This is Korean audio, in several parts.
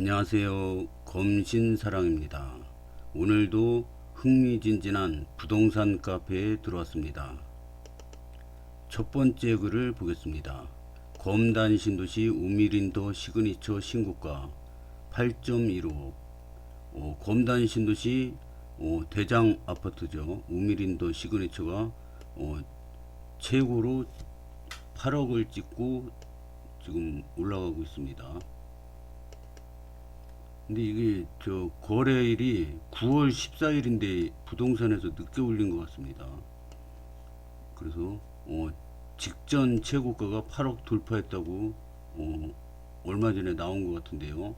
안녕하세요. 검신사랑입니다. 오늘도 흥미진진한 부동산 카페에 들어왔습니다. 첫 번째 글을 보겠습니다. 검단 신도시 우미린도 시그니처 신고가 8.15 어, 검단 신도시 어, 대장 아파트죠. 우미린도 시그니처가 어, 최고로 8억을 찍고 지금 올라가고 있습니다. 근데 이게 저 거래일이 9월 14일인데 부동산에서 늦게 올린 것 같습니다. 그래서 어, 직전 최고가가 8억 돌파했다고 어, 얼마 전에 나온 것 같은데요.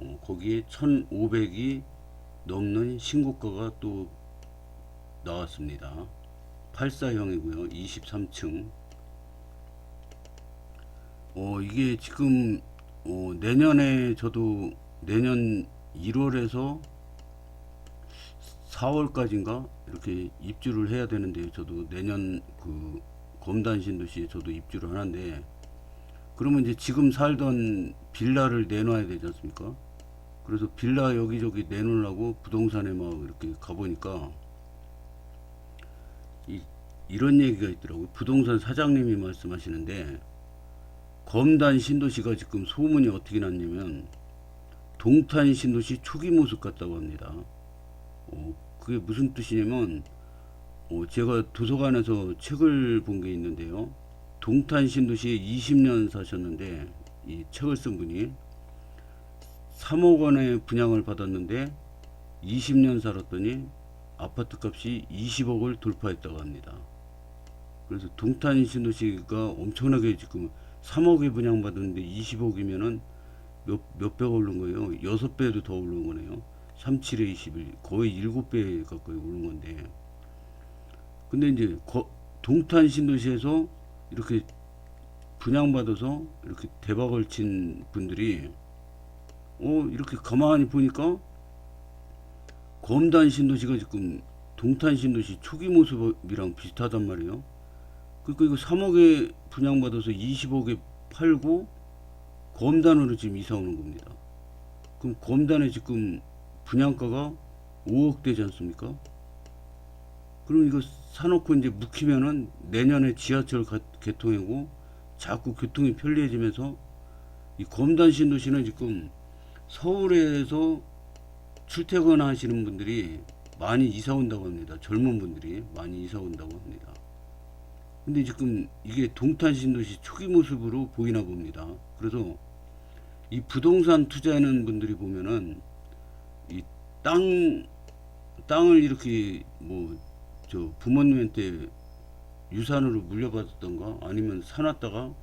어, 거기에 1,500이 넘는 신고가가 또 나왔습니다. 84형이고요. 23층. 어, 이게 지금 어, 내년에 저도 내년 1월에서 4월까지인가 이렇게 입주를 해야 되는데요. 저도 내년 그 검단 신도시에 저도 입주를 하는데 그러면 이제 지금 살던 빌라를 내놔야 되지 않습니까? 그래서 빌라 여기저기 내놓으려고 부동산에 막 이렇게 가보니까 이, 이런 얘기가 있더라고요. 부동산 사장님이 말씀하시는데 검단 신도시가 지금 소문이 어떻게 났냐면 동탄 신도시 초기 모습 같다고 합니다. 어, 그게 무슨 뜻이냐면 어, 제가 도서관에서 책을 본 게 있는데요. 동탄 신도시에 20년 사셨는데 이 책을 쓴 분이 3억 원의 분양을 받았는데 20년 살았더니 아파트 값이 20억을 돌파했다고 합니다. 그래서 동탄 신도시가 엄청나게 지금 3억에 분양받았는데 20억이면은 몇, 몇배가 오른 거예요? 여섯 배도 더 오른 거네요. 37에 21, 거의 일곱 배 가까이 오른 건데. 근데 이제 거, 동탄 신도시에서 이렇게 분양받아서 이렇게 대박을 친 분들이 어, 이렇게 가만히 보니까 검단 신도시가 지금 동탄 신도시 초기 모습이랑 비슷하단 말이에요. 그러니까 이거 3억에 분양받아서 20억에 팔고 검단으로 지금 이사 오는 겁니다. 그럼 검단에 지금 분양가가 5억 되지 않습니까? 그럼 이거 사놓고 이제 묵히면은 내년에 지하철 가- 개통이고 자꾸 교통이 편리해지면서 이 검단 신도시는 지금 서울에서 출퇴근하시는 분들이 많이 이사 온다고 합니다. 젊은 분들이 많이 이사 온다고 합니다. 근데 지금 이게 동탄 신도시 초기 모습으로 보이나 봅니다. 그래서 이 부동산 투자하는 분들이 보면은 이 땅 땅을 이렇게 뭐 저 부모님한테 유산으로 물려받았던가 아니면 사놨다가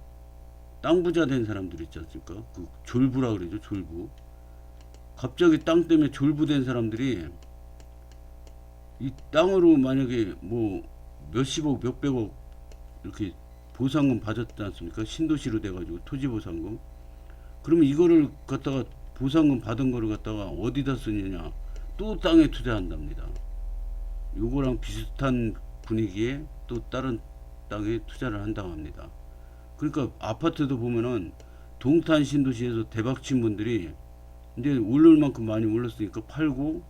땅 부자 된 사람들 있지 않습니까? 그 졸부라 그러죠, 졸부. 갑자기 땅 때문에 졸부된 사람들이 이 땅으로 만약에 뭐 몇십억, 몇백억 이렇게 보상금 받았지 않습니까? 신도시로 돼가지고 토지 보상금. 그러면 이거를 갖다가 보상금 받은 거를 갖다가 어디다 쓰느냐? 또 땅에 투자한답니다. 요거랑 비슷한 분위기에 또 다른 땅에 투자를 한다고 합니다. 그러니까 아파트도 보면은 동탄 신도시에서 대박친 분들이 이제 오를 만큼 많이 올랐으니까 팔고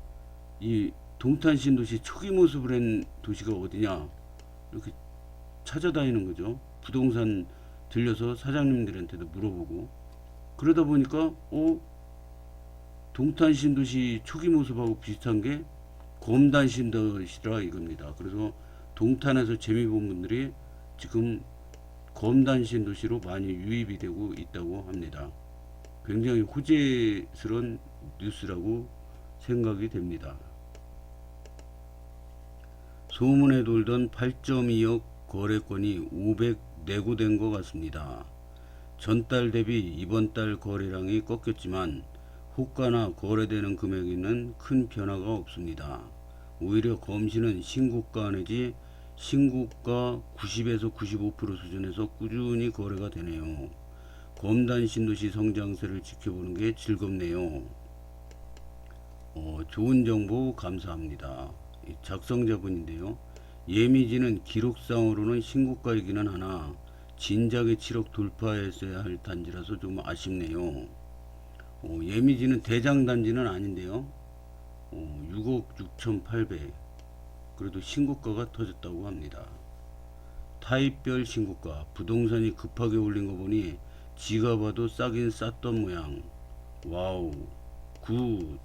이 동탄 신도시 초기 모습을 한 도시가 어디냐 이렇게 찾아다니는 거죠. 부동산 들려서 사장님들한테도 물어보고 그러다 보니까 어 동탄 신도시 초기 모습하고 비슷한 게 검단 신도시라 이겁니다. 그래서 동탄에서 재미 본 분들이 지금 검단 신도시로 많이 유입이 되고 있다고 합니다. 굉장히 호재스러운 뉴스라고 생각이 됩니다. 소문에 돌던 8.2억 거래건이 500 내고된 것 같습니다. 전달 대비 이번 달 거래량이 꺾였지만 호가나 거래되는 금액에는 큰 변화가 없습니다. 오히려 검시는 신고가 내지 신고가 90에서 95% 수준에서 꾸준히 거래가 되네요. 검단 신도시 성장세를 지켜보는 게 즐겁네요. 어, 좋은 정보 감사합니다. 이 작성자분인데요. 예미지는 기록상으로는 신고가이기는 하나 진작에 7억 돌파했어야 할 단지라서 좀 아쉽네요. 어, 예미지는 대장 단지는 아닌데요. 어, 6억 6,800. 그래도 신고가가 터졌다고 합니다. 타입별 신고가. 부동산이 급하게 올린 거 보니 지가 봐도 싸긴 쌌던 모양. 와우. 굿.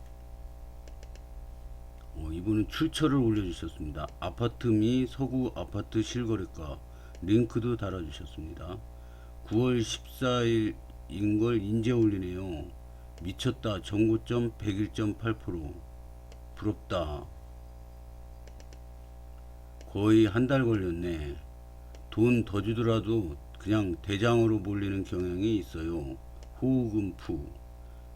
어, 이분은 출처를 올려주셨습니다. 아파트 미 서구 아파트 실거래가 링크도 달아주셨습니다. 9월 14일인 걸 인제 올리네요. 미쳤다. 정고점 101.8%. 부럽다. 거의 한 달 걸렸네. 돈 더 주더라도 그냥 대장으로 몰리는 경향이 있어요. 호우금프.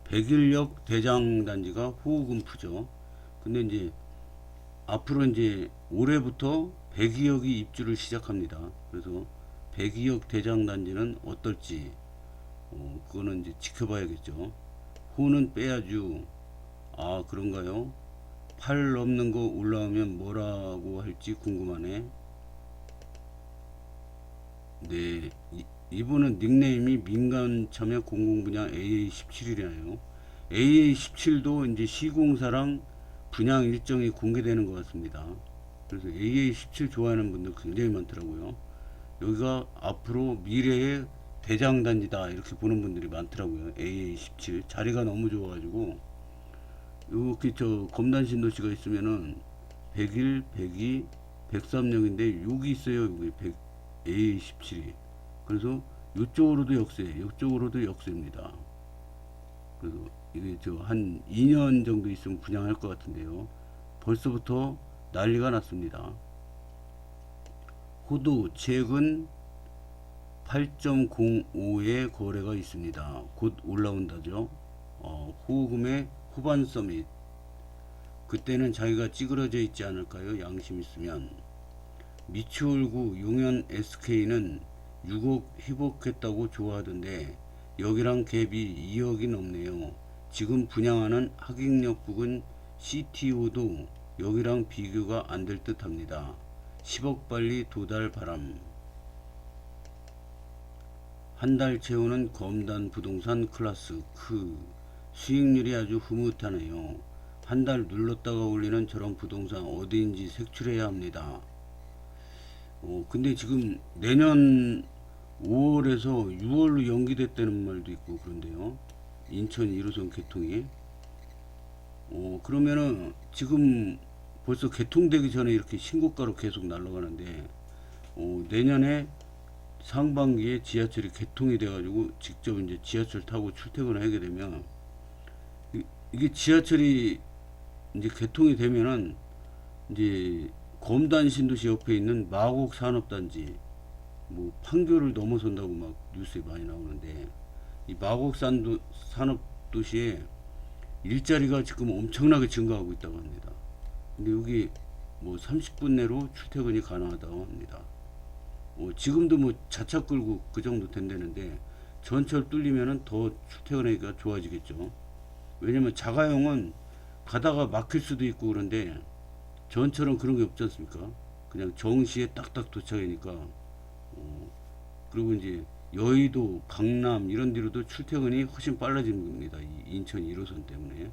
백일역 대장 단지가 호우금프죠. 근데 이제 앞으로 이제 올해부터 백이역이 입주를 시작합니다. 그래서 백이역 대장 단지는 어떨지 어, 그거는 이제 지켜봐야겠죠. 호는 빼야죠. 아 그런가요? 팔 넘는 거 올라오면 뭐라고 할지 궁금하네. 네, 이, 이분은 닉네임이 민간 참여 공공 분야 AA17이라요. AA17도 이제 시공사랑 분양 일정이 공개되는 것 같습니다. 그래서 AA17 좋아하는 분들 굉장히 많더라고요. 여기가 앞으로 미래의 대장단지다 이렇게 보는 분들이 많더라고요. AA17 자리가 너무 좋아가지고 이렇게 저 검단 신도시가 있으면은 101, 102, 103역인데 여기 있어요. 여기 100, AA17이. 그래서 이쪽으로도 역세, 이쪽으로도 역세입니다. 그래서 이게 저 한 2년 정도 있으면 분양할 것 같은데요. 벌써부터 난리가 났습니다. 호두 최근 8.05의 거래가 있습니다. 곧 올라온다죠. 어, 호금의 후반 서밋. 그때는 자기가 찌그러져 있지 않을까요? 양심 있으면. 미추홀구 용현 SK는 6억 회복했다고 좋아하던데 여기랑 갭이 2억이 넘네요. 지금 분양하는 하객역 부근 CTO도 여기랑 비교가 안 될 듯 합니다. 10억 빨리 도달 바람. 한 달 채우는 검단 부동산 클래스 크 수익률이 아주 흐뭇하네요. 한 달 눌렀다가 올리는 저런 부동산 어디인지 색출해야 합니다. 어, 근데 지금 내년 5월에서 6월로 연기됐다는 말도 있고 그런데요. 인천 1호선 개통이. 어, 그러면은 지금 벌써 개통되기 전에 이렇게 신고가로 계속 날아가는데, 어, 내년에 상반기에 지하철이 개통이 돼가지고 직접 이제 지하철 타고 출퇴근을 하게 되면, 이- 이게 지하철이 이제 개통이 되면은 이제 검단 신도시 옆에 있는 마곡 산업단지 뭐 판교를 넘어선다고 막 뉴스에 많이 나오는데 이 마곡 산도 산업도시에 일자리가 지금 엄청나게 증가하고 있다고 합니다. 근데 여기 뭐 30분 내로 출퇴근이 가능하다고 합니다. 어, 지금도 뭐 자차 끌고 그 정도 된다는데 전철 뚫리면은 더 출퇴근하기가 좋아지겠죠. 왜냐면 자가용은 가다가 막힐 수도 있고 그런데 전철은 그런 게 없지 않습니까? 그냥 정시에 딱딱 도착하니까 어, 그리고 이제 여의도, 강남 이런 데로도 출퇴근이 훨씬 빨라지는 겁니다. 이 인천 1호선 때문에.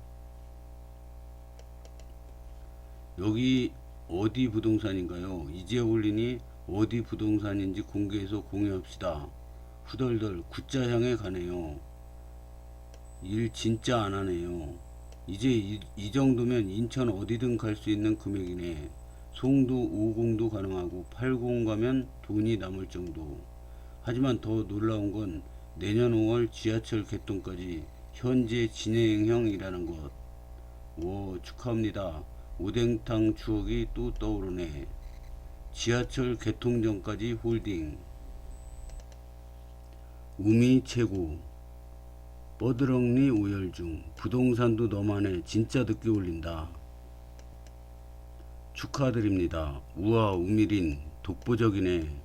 여기 어디 부동산인가요? 이제 올리니 어디 부동산인지 공개해서 공유합시다. 후덜덜 굿자향에 가네요. 일 진짜 안 하네요. 이제 이, 이 정도면 인천 어디든 갈 수 있는 금액이네. 송도 50도 가능하고 80 가면 돈이 남을 정도. 하지만 더 놀라운 건 내년 5월 지하철 개통까지 현재 진행형이라는 것. 오, 축하합니다. 오뎅탕 추억이 또 떠오르네. 지하철 개통 전까지 홀딩. 우미 최고. 뻐드렁니 오열 중. 부동산도 너만해. 진짜 늦게 올린다. 축하드립니다. 우와 우미린 독보적이네.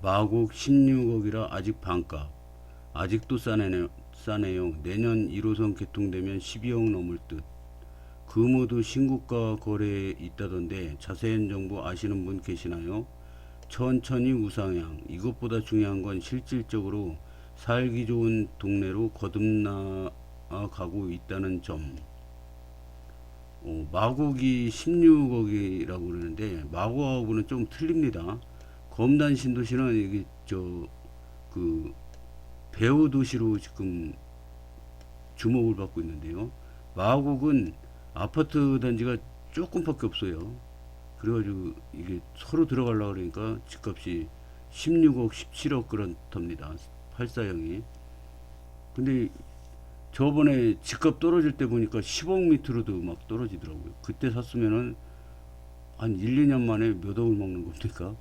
마곡 16억이라 아직 반값. 아직도 싸네요. 싸네요. 내년 1호선 개통되면 12억 넘을 듯. 금호도 신고가 거래에 있다던데 자세한 정보 아시는 분 계시나요? 천천히 우상향. 이것보다 중요한 건 실질적으로 살기 좋은 동네로 거듭나가고 있다는 점. 어, 마곡이 16억이라고 그러는데 마곡하고는 좀 틀립니다. 검단 신도시는 이게 저그 배후 도시로 지금 주목을 받고 있는데요. 마곡은 아파트 단지가 조금밖에 없어요. 그래가지고 이게 서로 들어가려고 그러니까 집값이 16억, 17억 그렇답니다. 84형이. 근데 저번에 집값 떨어질 때 보니까 10억 밑으로도 막 떨어지더라고요. 그때 샀으면은 한 1, 2년 만에 몇 억을 먹는 겁니까?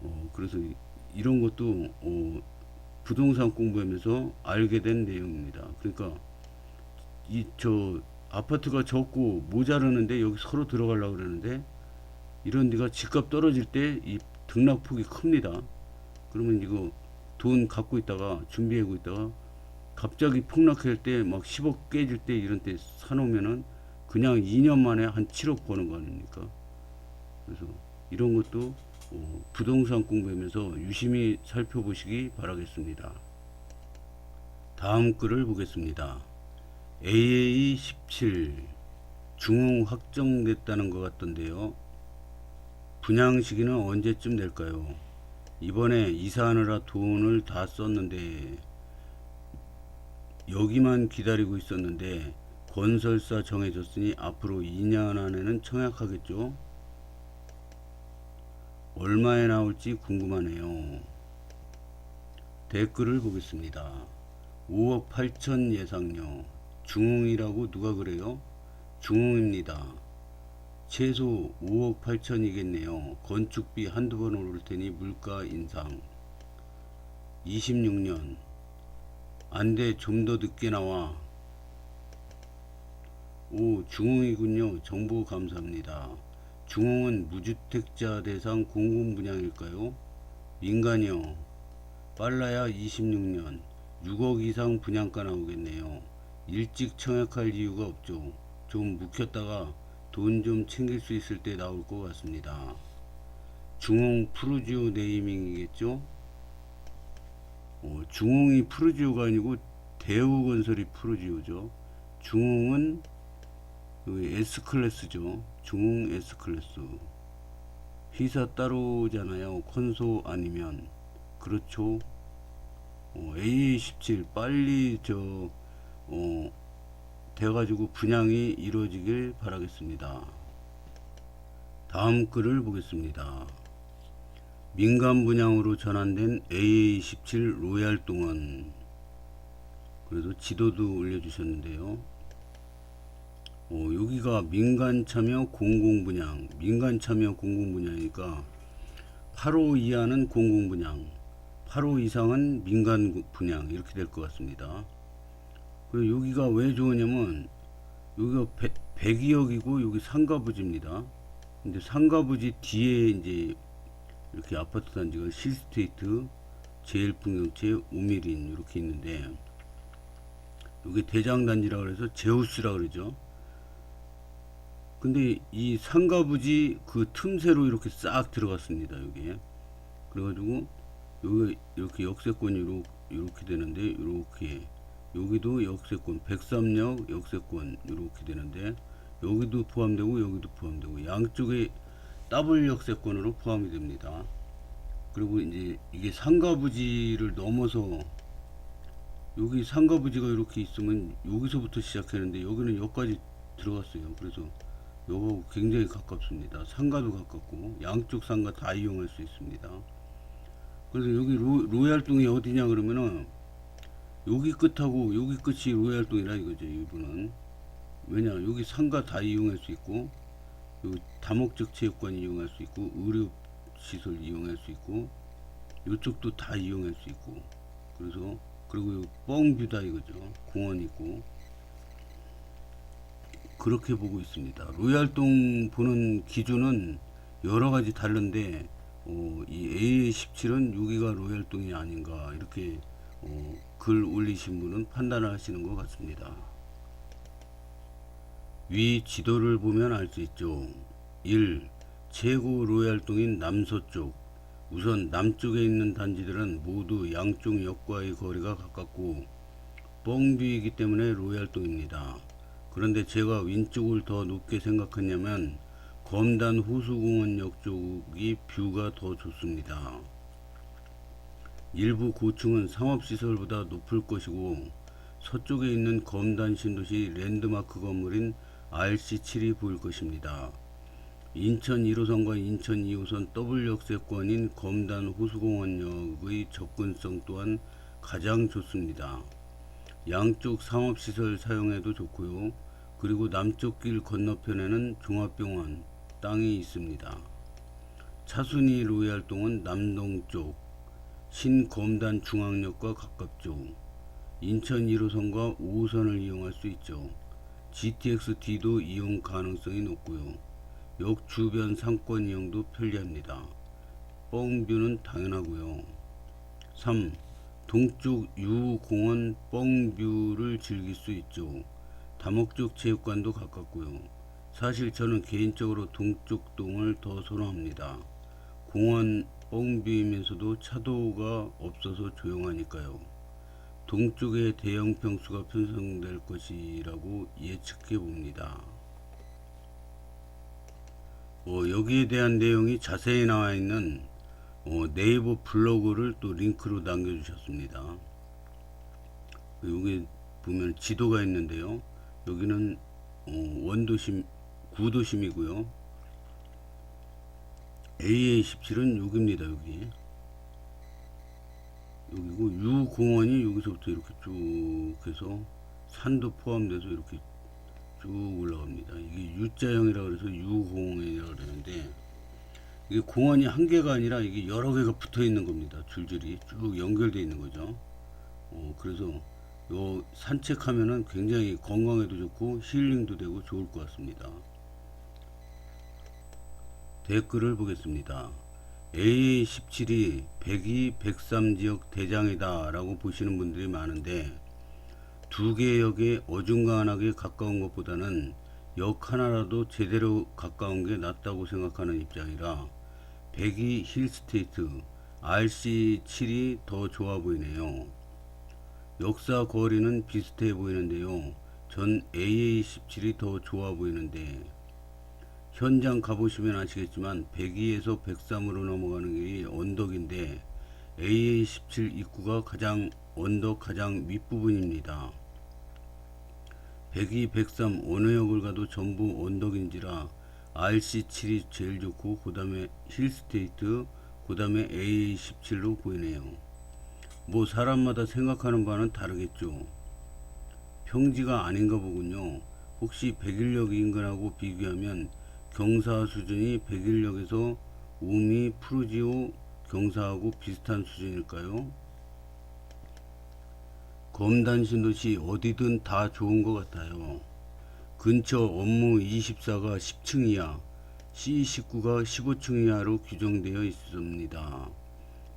어, 그래서 이- 이런 것도 어, 부동산 공부하면서 알게 된 내용입니다. 그러니까 이 저 아파트가 적고 모자르는데 여기 서로 들어가려고 그러는데 이런 데가 집값 떨어질 때 이 등락폭이 큽니다. 그러면 이거 돈 갖고 있다가 준비하고 있다가 갑자기 폭락할 때 막 10억 깨질 때 이런 때 사놓으면은 그냥 2년 만에 한 7억 버는 거 아닙니까? 그래서 이런 것도 어, 부동산 공부하면서 유심히 살펴보시기 바라겠습니다. 다음 글을 보겠습니다. AA17 중흥 확정됐다는 것 같던데요. 분양 시기는 언제쯤 될까요? 이번에 이사하느라 돈을 다 썼는데 여기만 기다리고 있었는데 건설사 정해졌으니 앞으로 2년 안에는 청약하겠죠? 얼마에 나올지 궁금하네요. 댓글을 보겠습니다. 5억 8천 예상요. 중흥이라고 누가 그래요? 중흥입니다. 최소 5억 8천이겠네요. 건축비 한두 번 오를 테니 물가 인상. 26년. 안 돼 좀 더 늦게 나와. 오 중흥이군요. 정보 감사합니다. 중흥은 무주택자 대상 공공 분양일까요? 민간이요. 빨라야 26년. 6억 이상 분양가 나오겠네요. 일찍 청약할 이유가 없죠. 좀 묵혔다가 돈 좀 챙길 수 있을 때 나올 것 같습니다. 중흥 푸르지오 네이밍이겠죠? 어, 중흥이 푸르지오가 아니고 대우건설이 푸르지오죠. 중흥은 그 S클래스죠. 중흥 S클래스. 회사 따로잖아요. 컨소 아니면. 그렇죠. 어, A17 빨리 저, 어, 돼가지고 분양이 이루어지길 바라겠습니다. 다음 글을 보겠습니다. 민간 분양으로 전환된 AA17 로얄 동원 그래서 지도도 올려주셨는데요. 어, 여기가 민간 참여 공공 분양, 민간 참여 공공 분양이니까 8호 이하는 공공 분양, 8호 이상은 민간 분양 이렇게 될 것 같습니다. 그리고 여기가 왜 좋으냐면 여기가 100, 102억이고 여기 상가부지입니다. 근데 상가부지 뒤에 이제 이렇게 아파트 단지가 실스테이트, 제일풍경채, 우미린 이렇게 있는데 여기 대장 단지라 그래서 제우스라 그러죠. 근데 이 상가부지 그 틈새로 이렇게 싹 들어갔습니다. 여기에. 그래가지고 여기 이렇게 역세권이 이렇게, 되는데 이렇게 여기도 역세권 103역 역세권 이렇게 되는데 여기도 포함되고 여기도 포함되고 양쪽에 더블 역세권으로 포함이 됩니다. 그리고 이제 이게 상가부지를 넘어서 여기 상가부지가 이렇게 있으면 여기서부터 시작하는데 여기는 여기까지 들어갔어요. 그래서 요거 굉장히 가깝습니다. 상가도 가깝고 양쪽 상가 다 이용할 수 있습니다. 그래서 여기 로, 로얄동이 어디냐 그러면은 여기 끝하고 여기 끝이 로얄동이라 이거죠. 이분은 왜냐 여기 상가 다 이용할 수 있고 여기 다목적 체육관 이용할 수 있고 의료 시설 이용할 수 있고 이쪽도 다 이용할 수 있고 그래서 그리고 뻥뷰다 이거죠. 공원 있고 그렇게 보고 있습니다. 로얄동 보는 기준은 여러 가지 다른데 어, 이 A17은 여기가 로얄동이 아닌가 이렇게 어, 글 올리신 분은 판단을 하시는 것 같습니다. 위 지도를 보면 알 수 있죠. 1. 최고 로얄동인 남서쪽 우선 남쪽에 있는 단지들은 모두 양쪽 역과의 거리가 가깝고 뻥뷰이기 때문에 로얄동입니다. 그런데 제가 왼쪽을 더 높게 생각했냐면 검단 호수공원역 쪽이 뷰가 더 좋습니다. 일부 고층은 상업시설보다 높을 것이고 서쪽에 있는 검단 신도시 랜드마크 건물인 RC7이 보일 것입니다. 인천 1호선과 인천 2호선 더블 역세권인 검단 호수공원역의 접근성 또한 가장 좋습니다. 양쪽 상업시설 사용해도 좋고요. 그리고 남쪽 길 건너편에는 종합병원 땅이 있습니다. 차순이 로얄동은 남동쪽, 신검단 중앙역과 가깝죠. 인천 1호선과 5호선을 이용할 수 있죠. GTX-D도 이용 가능성이 높고요. 역 주변 상권 이용도 편리합니다. 뻥뷰는 당연하고요. 3. 동쪽 유공원 뻥뷰를 즐길 수 있죠. 다목적 체육관도 가깝고요. 사실 저는 개인적으로 동쪽 동을 더 선호합니다. 공원 뻥뷰이면서도 차도가 없어서 조용하니까요. 동쪽에 대형 평수가 편성될 것이라고 예측해 봅니다. 어, 여기에 대한 내용이 자세히 나와 있는 어, 네이버 블로그를 또 링크로 남겨주셨습니다. 여기 보면 지도가 있는데요. 여기는 어, 원도심, 구도심이고요. AA17은 여기입니다. 여기. 여기고 유공원이 여기서부터 이렇게 쭉 해서 산도 포함돼서 이렇게 쭉 올라갑니다. 이게 U자형이라 그래서 유공원이라 그러는데 이게 공원이 한 개가 아니라 이게 여러 개가 붙어 있는 겁니다. 줄줄이 쭉 연결되어 있는 거죠. 어, 그래서 요 산책하면은 굉장히 건강에도 좋고 힐링도 되고 좋을 것 같습니다. 댓글을 보겠습니다. AA17이 102, 103 지역 대장이다 라고 보시는 분들이 많은데 두 개의 역에 어중간하게 가까운 것보다는 역 하나라도 제대로 가까운 게 낫다고 생각하는 입장이라 102 힐스테이트 RC7이 더 좋아 보이네요. 역사 거리는 비슷해 보이는데요. 전 AA17이 더 좋아 보이는데 현장 가보시면 아시겠지만 102에서 103으로 넘어가는 길이 언덕인데 AA17 입구가 가장 언덕 가장 윗부분입니다. 102, 103 어느 역을 가도 전부 언덕인지라 RC7이 제일 좋고 그 다음에 힐스테이트 그 다음에 AA17로 보이네요. 뭐 사람마다 생각하는 바는 다르겠죠. 평지가 아닌가 보군요. 혹시 백일역 인근하고 비교하면 경사 수준이 백일역에서 우미 푸르지오 경사하고 비슷한 수준일까요? 검단 신도시 어디든 다 좋은 것 같아요. 근처 업무 24가 10층 이하, C19가 15층 이하로 규정되어 있습니다.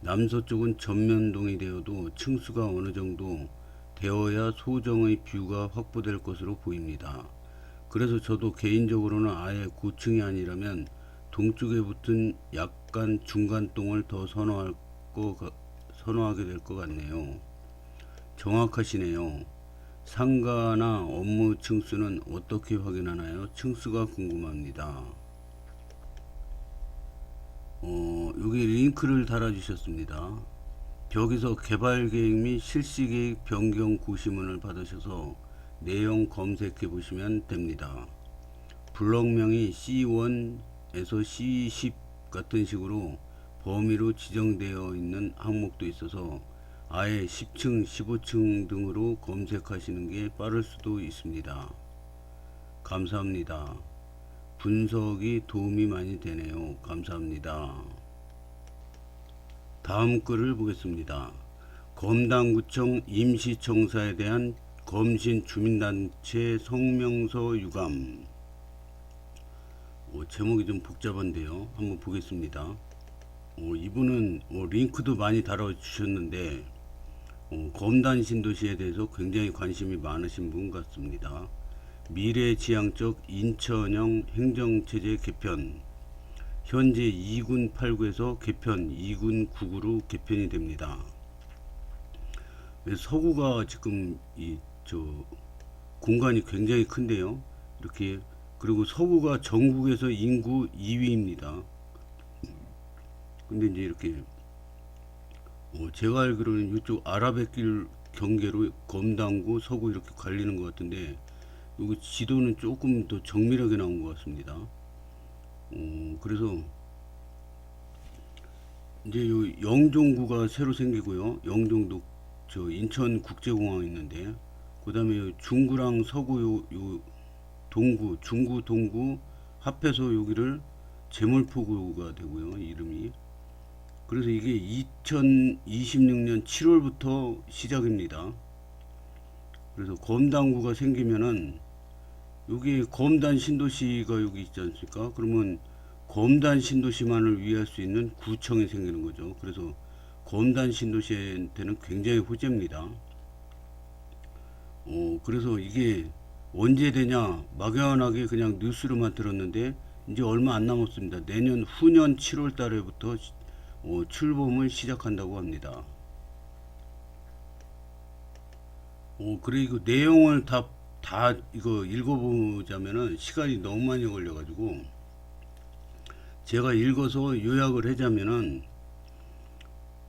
남서쪽은 전면동이 되어도 층수가 어느 정도 되어야 소정의 뷰가 확보될 것으로 보입니다. 그래서 저도 개인적으로는 아예 고층이 아니라면 동쪽에 붙은 약간 중간동을 더 선호할 거, 선호하게 될 것 같네요. 정확하시네요. 상가나 업무 층수는 어떻게 확인하나요? 층수가 궁금합니다. 어, 여기 링크를 달아주셨습니다. 여기서 개발 계획 및 실시 계획 변경 고시문을 받으셔서 내용 검색해 보시면 됩니다. 블록명이 C1에서 C10 같은 식으로 범위로 지정되어 있는 항목도 있어서 아예 10층, 15층 등으로 검색하시는 게 빠를 수도 있습니다. 감사합니다. 분석이 도움이 많이 되네요. 감사합니다. 다음 글을 보겠습니다. 검당구청 임시청사에 대한 검신 주민단체 성명서 유감. 어, 제목이 좀 복잡한데요. 한번 보겠습니다. 어, 이분은 어, 링크도 많이 달아주셨는데 어, 검단 신도시에 대해서 굉장히 관심이 많으신 분 같습니다. 미래지향적 인천형 행정체제 개편, 현재 2군 8구에서 개편 2군 9구로 개편이 됩니다. 서구가 지금 이 저 공간이 굉장히 큰데요. 이렇게 그리고 서구가 전국에서 인구 2위입니다. 근데 이제 이렇게 어, 제가 알기로는 이쪽 아라뱃길 경계로 검당구 서구 이렇게 갈리는 것 같은데 여기 지도는 조금 더 정밀하게 나온 것 같습니다. 어, 그래서 이제 요 영종구가 새로 생기고요. 영종도 저 인천 국제공항 있는데 그다음에 요 중구랑 서구 요, 요 동구 중구 동구 합해서 여기를 제물포구가 되고요. 이름이 그래서 이게 2026년 7월부터 시작입니다. 그래서 검단구가 생기면은 여기 검단 신도시가 여기 있지 않습니까? 그러면 검단 신도시만을 위할 수 있는 구청이 생기는 거죠. 그래서 검단 신도시한테는 굉장히 호재입니다. 어, 그래서 이게 언제 되냐 막연하게 그냥 뉴스로만 들었는데 이제 얼마 안 남았습니다. 내년 후년 7월 달에부터 출범을 시작한다고 합니다. 어, 그리고 내용을 다, 다 이거 읽어보자면은 시간이 너무 많이 걸려가지고 제가 읽어서 요약을 하자면은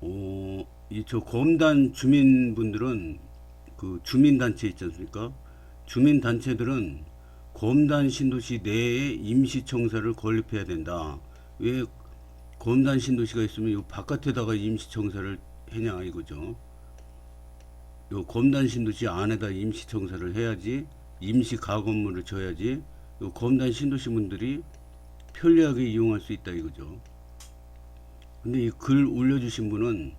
어, 이저 검단 주민분들은 그 주민단체 있지 않습니까? 주민단체들은 검단 신도시 내에 임시청사를 건립해야 된다. 왜 검단 신도시가 있으면 요 바깥에다가 임시청사를 해냐 이거죠. 요 검단 신도시 안에다 임시청사를 해야지 임시 가건물을 줘야지 요 검단 신도시 분들이 편리하게 이용할 수 있다 이거죠. 근데 이 글 올려주신 분은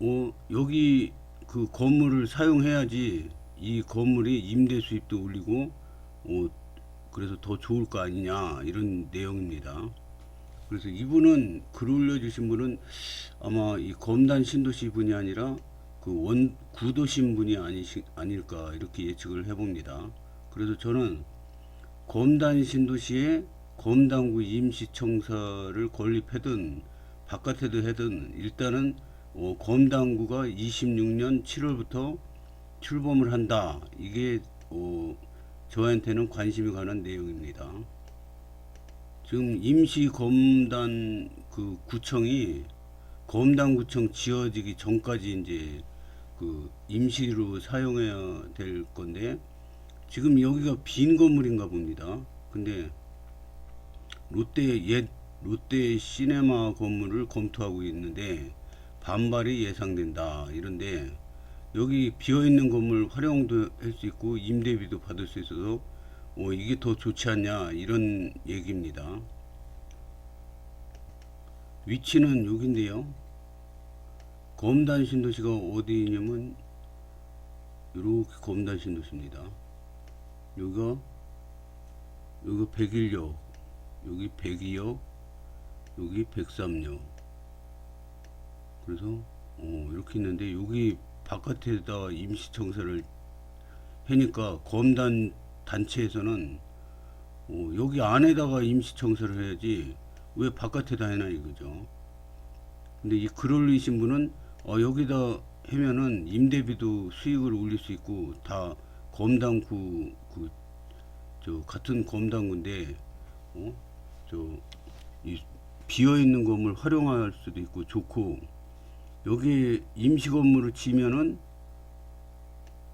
어, 여기 그 건물을 사용해야지 이 건물이 임대 수입도 올리고 어, 그래서 더 좋을 거 아니냐 이런 내용입니다. 그래서 이분은 글 올려주신 분은 아마 이 검단 신도시 분이 아니라 그 원 구도신 분이 아니시, 아닐까 이렇게 예측을 해봅니다. 그래서 저는 검단 신도시에 검단구 임시청사를 건립하든 바깥에도 하든 일단은 어, 검단구가 26년 7월부터 출범을 한다. 이게 어, 저한테는 관심이 가는 내용입니다. 지금 임시 검단 그 구청이 검단구청 지어지기 전까지 이제 그 임시로 사용해야 될 건데 지금 여기가 빈 건물인가 봅니다. 근데 롯데 옛 롯데 시네마 건물을 검토하고 있는데 반발이 예상된다. 이런데 여기 비어 있는 건물 활용도 할 수 있고 임대비도 받을 수 있어서 어, 이게 더 좋지 않냐 이런 얘기입니다. 위치는 여기인데요. 검단 신도시가 어디냐면 이렇게 검단 신도시입니다. 여기가 여기 백일역, 여기 백이역, 여기 백삼역. 그래서 어, 이렇게 있는데 여기 바깥에다가 임시청사를 해니까 검단 단체에서는 어, 여기 안에다가 임시청사를 해야지 왜 바깥에다 해나 이거죠. 근데 이 글 올리신 분은 어, 여기다 하면은 임대비도 수익을 올릴 수 있고 다 검단구 그 저 같은 검단구인데 어? 저이 비어 있는 건물 활용할 수도 있고 좋고 여기 임시 건물을 지면은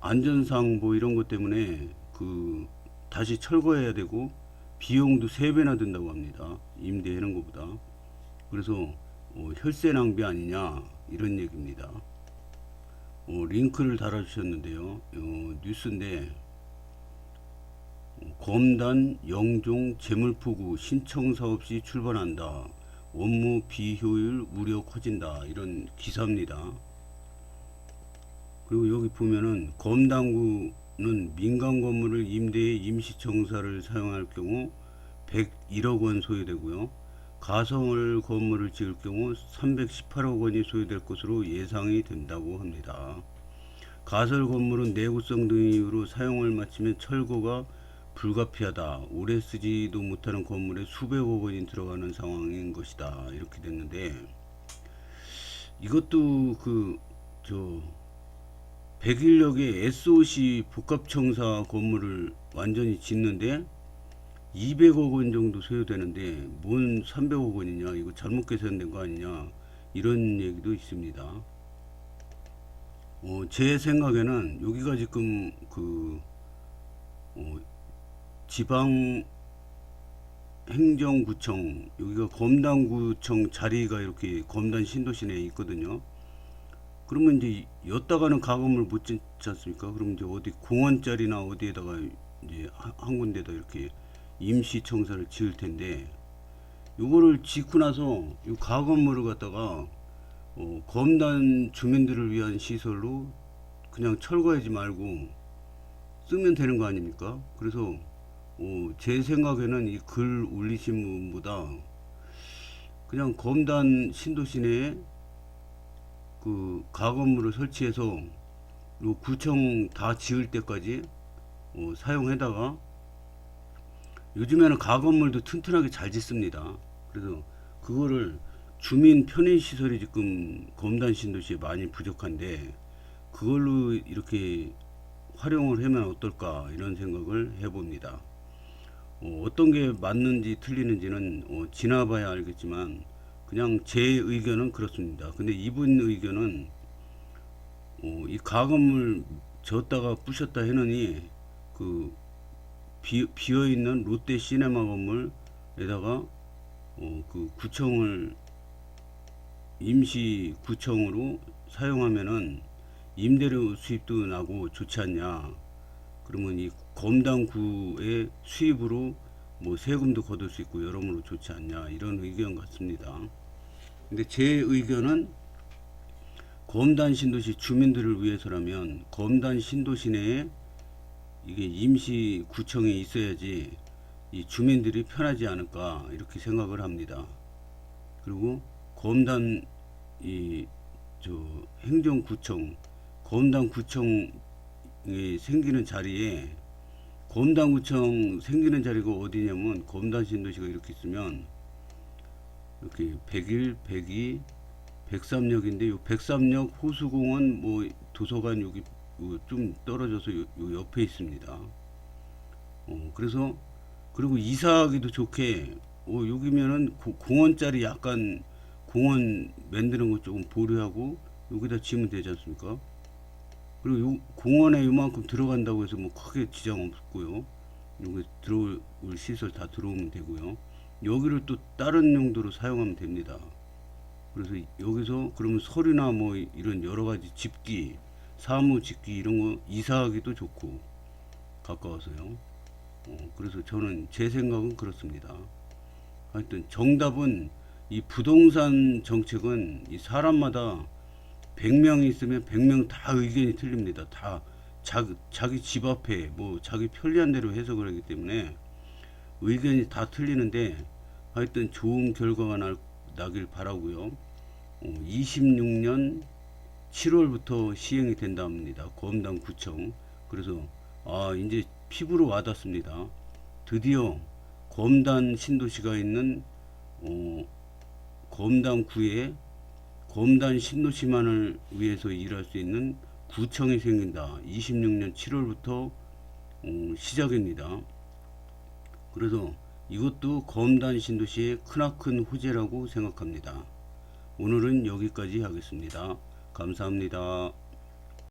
안전상 뭐 이런 것 때문에 그 다시 철거해야 되고 비용도 세 배나 든다고 합니다. 임대하는 것보다. 그래서 어, 혈세 낭비 아니냐 이런 얘기입니다. 어, 링크를 달아주셨는데요. 어, 뉴스인데 어, 검단 영종 재물포구 신청사 없이 출발한다. 업무 비효율 우려 커진다. 이런 기사입니다. 그리고 여기 보면은 검당구 는 민간 건물을 임대해 임시청사를 사용할 경우 101억 원 소요되고요. 가설 건물을 지을 경우 318억 원이 소요될 것으로 예상이 된다고 합니다. 가설 건물은 내구성 등 이유로 사용을 마치면 철거가 불가피하다. 오래 쓰지도 못하는 건물에 수백억 원이 들어가는 상황인 것이다. 이렇게 됐는데 이것도 그 저 백일역의 SOC 복합청사 건물을 완전히 짓는데 200억 원 정도 소요되는데 뭔 300억 원이냐 이거 잘못 계산된 거 아니냐 이런 얘기도 있습니다. 어, 제 생각에는 여기가 지금 그 어, 지방 행정구청 여기가 검단구청 자리가 이렇게 검단 신도시 내에 있거든요. 그러면 이제 였다가는 가건물 못 짓지 않습니까? 그럼 이제 어디 공원짜리나 어디에다가 이제 한- 한 군데다 이렇게 임시 청사를 지을 텐데 요거를 짓고 나서 요 가건물을 갖다가 어, 검단 주민들을 위한 시설로 그냥 철거하지 말고 쓰면 되는 거 아닙니까? 그래서 어, 제 생각에는 이 글 올리신 분보다 그냥 검단 신도시 내에 그 가건물을 설치해서 요 구청 다 지을 때까지 어, 사용해다가 요즘에는 가건물도 튼튼하게 잘 짓습니다. 그래서 그거를 주민 편의 시설이 지금 검단 신도시에 많이 부족한데 그걸로 이렇게 활용을 하면 어떨까 이런 생각을 해봅니다. 어, 어떤 게 맞는지 틀리는지는 어, 지나봐야 알겠지만 그냥 제 의견은 그렇습니다. 근데 이분 의견은 어, 이 가건물 졌다가 부셨다 해느니 그 비, 비어 있는 롯데 시네마 건물에다가 어, 그 구청을 임시 구청으로 사용하면은 임대료 수입도 나고 좋지 않냐. 그러면 이 검단구의 수입으로 뭐 세금도 거둘 수 있고 여러모로 좋지 않냐 이런 의견 같습니다. 근데 제 의견은 검단 신도시 주민들을 위해서라면 검단 신도시 내에 이게 임시 구청이 있어야지 이 주민들이 편하지 않을까 이렇게 생각을 합니다. 그리고 검단 이 저 행정구청 검단 구청이 생기는 자리에 검단 구청 생기는 자리가 어디냐면 검단 신도시가 이렇게 있으면 이렇게 101, 102, 103역인데 요 103역 호수공원 뭐 도서관 여기 요좀 떨어져서 요, 요 옆에 있습니다. 어, 그래서 그리고 이사하기도 좋게 어, 여기면은 고- 공원짜리 약간 공원 만드는 거 조금 보류하고 여기다 지으면 되지 않습니까? 그리고 요 공원에 요만큼 들어간다고 해서 뭐 크게 지장 없고요. 여기 들어올 시설 다 들어오면 되고요. 여기를 또 다른 용도로 사용하면 됩니다. 그래서 여기서 그러면 서류나 뭐 이런 여러 가지 집기, 사무 집기 이런 거 이사하기도 좋고 가까워서요. 어, 그래서 저는 제 생각은 그렇습니다. 하여튼 정답은 이 부동산 정책은 이 사람마다 100명이 있으면 100명 다 의견이 틀립니다. 다 자기, 자기 집 앞에 뭐 자기 편리한 대로 해석을 하기 때문에 의견이 다 틀리는데 하여튼 좋은 결과가 날, 나길 바라고요. 어, 26년 7월부터 시행이 된다 합니다. 검단 구청. 그래서 아 이제 피부로 와닿습니다. 드디어 검단 신도시가 있는 어, 검단 구에 검단 신도시만을 위해서 일할 수 있는 구청이 생긴다. 26년 7월부터 어, 시작입니다. 그래서 이것도 검단 신도시의 크나큰 호재라고 생각합니다. 오늘은 여기까지 하겠습니다. 감사합니다.